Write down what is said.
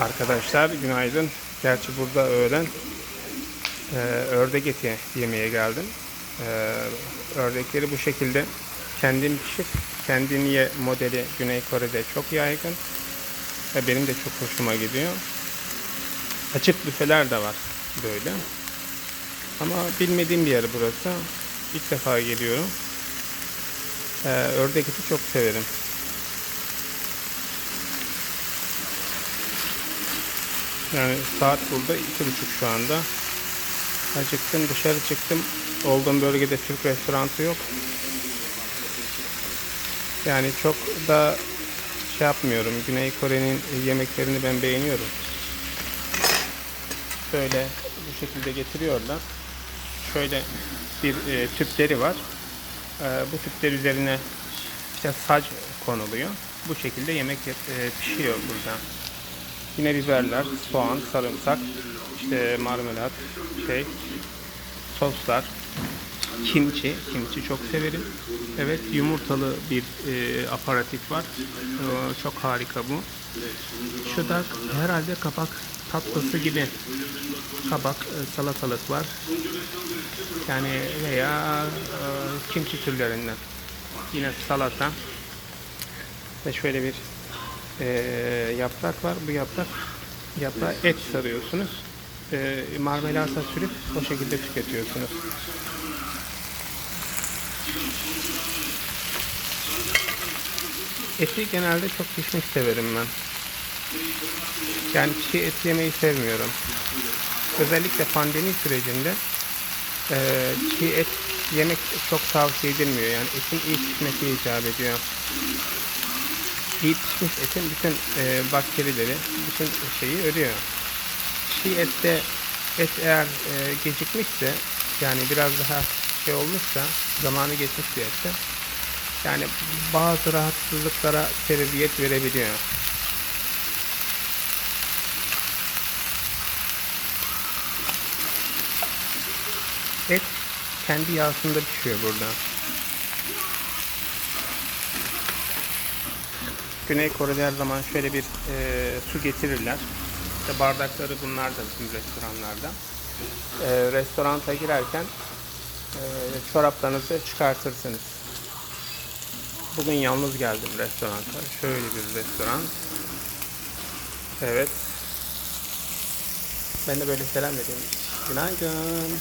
Arkadaşlar günaydın. Gerçi burada öğlen e, ördek eti yemeye geldim. E, ördekleri bu şekilde kendin pişir, kendin ye modeli Güney Kore'de çok yaygın. Ve benim de çok hoşuma gidiyor. Açık büfeler de var böyle. Ama bilmediğim bir yer burası. İlk defa geliyorum. E, ördek eti çok severim. Yani saat burada iki buçuk şu anda. Acıktım dışarı çıktım. Olduğum bölgede Türk restoranı yok. Yani çok da şey yapmıyorum. Güney Kore'nin yemeklerini ben beğeniyorum. Böyle bu şekilde getiriyorlar. Şöyle bir e, tüpleri var. E, bu tüpler üzerine işte sac konuluyor. Bu şekilde yemek e, pişiyor burada. Yine biberler, soğan, sarımsak, işte marmelat, şey, soslar, kimchi, kimchi çok severim. Evet, yumurtalı bir e, aparatif var. E, çok harika bu. Şu da herhalde kabak tatlısı gibi kabak e, salatalık var. Yani veya e, kimchi türlerinden. Yine salata ve şöyle bir e, yaprak var. Bu yaprak yaprağa et sarıyorsunuz. E, marmelata sürüp o şekilde tüketiyorsunuz. Eti genelde çok pişmiş severim ben. Yani çiğ et yemeyi sevmiyorum. Özellikle pandemi sürecinde e, çiğ et yemek çok tavsiye edilmiyor. Yani etin iyi pişmesi icap ediyor iyi pişmiş etin bütün e, bakterileri, bütün şeyi ölüyor. Çiğ ette et eğer e, gecikmişse yani biraz daha şey olmuşsa zamanı geçmiş bir ette yani bazı rahatsızlıklara sebebiyet verebiliyor. Et kendi yağsında pişiyor burada. Güney Kore'de her zaman şöyle bir e, su getirirler. İşte bardakları bunlar da bizim restoranlarda. E, restoranta girerken e, çoraplarınızı çıkartırsınız. Bugün yalnız geldim restoranta. Şöyle bir restoran. Evet. Ben de böyle selam vereyim. Günaydın.